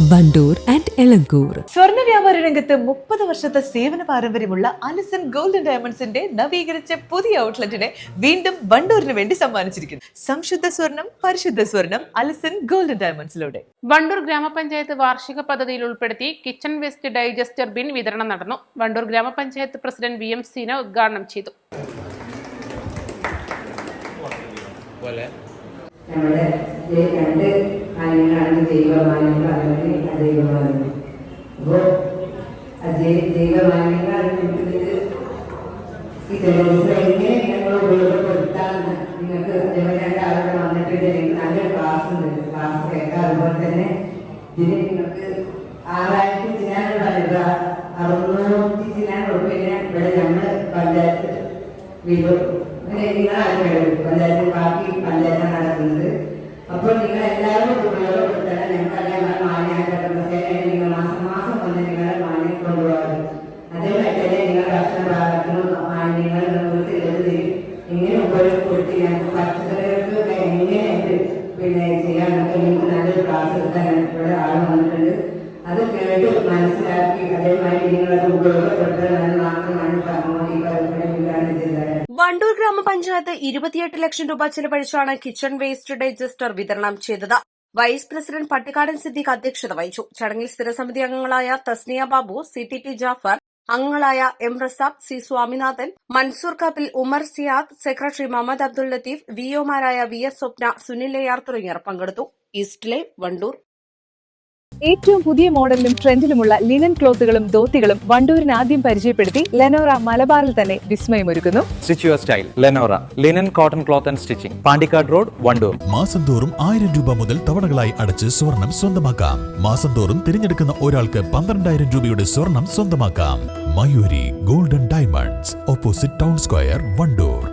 Wandoor and Elankur. സ്വർണ വ്യാപാര രംഗത്ത് മുപ്പത് വർഷത്തെ സേവന പാരമ്പര്യമുള്ള അലിസൺ ഗോൾഡൻ ഡയമണ്ട്സിന്റെ നവീകരിച്ച പുതിയ ഔട്ട്ലെറ്റിനെ വീണ്ടും വണ്ടൂരിന് വേണ്ടി സമ്മാനിച്ചിരിക്കുന്നു. സംശുദ്ധ സ്വർണം പരിശുദ്ധ സ്വർണം അലിസൺ ഗോൾഡൻ ഡയമണ്ട്സിലൂടെ. വണ്ടൂർ ഗ്രാമപഞ്ചായത്ത് വാർഷിക പദ്ധതിയിൽ ഉൾപ്പെടുത്തി കിച്ചൺ വേസ്റ്റ് ഡൈജസ്റ്റർ ബിൻ വിതരണം നടന്നു. വണ്ടൂർ ഗ്രാമപഞ്ചായത്ത് പ്രസിഡന്റ് വി എം സീന ഉദ്ഘാടനം ചെയ്തു. നമ്മുടെ രണ്ട് മാലിന്യങ്ങളാണ് ജൈവ മാലിന്യങ്ങൾ അല്ലെങ്കിൽ അജൈവ മാലിന്യം അപ്പോൾ ജൈവ മാലിന്യങ്ങൾ ഇത് ഈ ജലദിവസം എങ്ങനെ ഞങ്ങൾ നിങ്ങൾക്ക് രണ്ടാളുകൾ വന്നിട്ടുണ്ടെങ്കിൽ നല്ലൊരു ക്ലാസ് ഉണ്ട്. ക്ലാസ് കേൾക്കാം. അതുപോലെ തന്നെ ഇതിന് നിങ്ങൾക്ക് ആറായിരത്തി ചില്ലാനുള്ള അറുന്നൂറ്റി ചില്ലാൻ ഉറപ്പില്ല ഇവിടെ ഞങ്ങൾ പഞ്ചായത്ത് വീടും അങ്ങനെ നിങ്ങളാണ് പഞ്ചായത്ത് ചെയ്യാൻ ക്ലാസ് ഇവിടെ അത് കേട്ട് മനസ്സിലാക്കി വണ്ടൂർ ഗ്രാമപഞ്ചായത്ത് ഇരുപത്തിയെട്ട് ലക്ഷം രൂപ ചെലവഴിച്ചാണ് കിച്ചൺ വേസ്റ്റ് ഡൈജസ്റ്റർ വിതരണം ചെയ്തത്. വൈസ് പ്രസിഡന്റ് പട്ടിക്കാടൻ സിദ്ദിഖ് അധ്യക്ഷത വഹിച്ചു. ചടങ്ങിൽ സ്ഥിരസമിതി അംഗങ്ങളായ Thasniya Babu C T P Jafar അംഗങ്ങളായ M Razab C Swaminathan Mansoor Kappil Umar Siyad secretary Muhammad Abdul Latheef വിഒമാരായ V S Swapna Sunil എയാർ തുടങ്ങിയവർ പങ്കെടുത്തു. ഈസ്റ്റിലെ വണ്ടൂർ. ഏറ്റവും പുതിയ മോഡലിലും ട്രെൻഡിലുമുള്ള ലിനൻ ക്ലോത്തുകളും ധോത്തികളും വണ്ടൂരിന് ആദ്യം പരിചയപ്പെടുത്തി ലെനോറ മലബാറിൽ തന്നെ വിസ്മയമൊരുക്കുന്നു. Stitch your style Lenora linen cotton cloth and stitching Pandikkad road Wandoor മാസം തോറും ആയിരം രൂപ മുതൽ തവണകളായി അടച്ച് സ്വർണം സ്വന്തമാക്കാം. മാസം തോറും തിരഞ്ഞെടുക്കുന്ന ഒരാൾക്ക് പന്ത്രണ്ടായിരം രൂപയുടെ സ്വർണം സ്വന്തമാക്കാം. Mayuri golden diamonds opposite town square Wandoor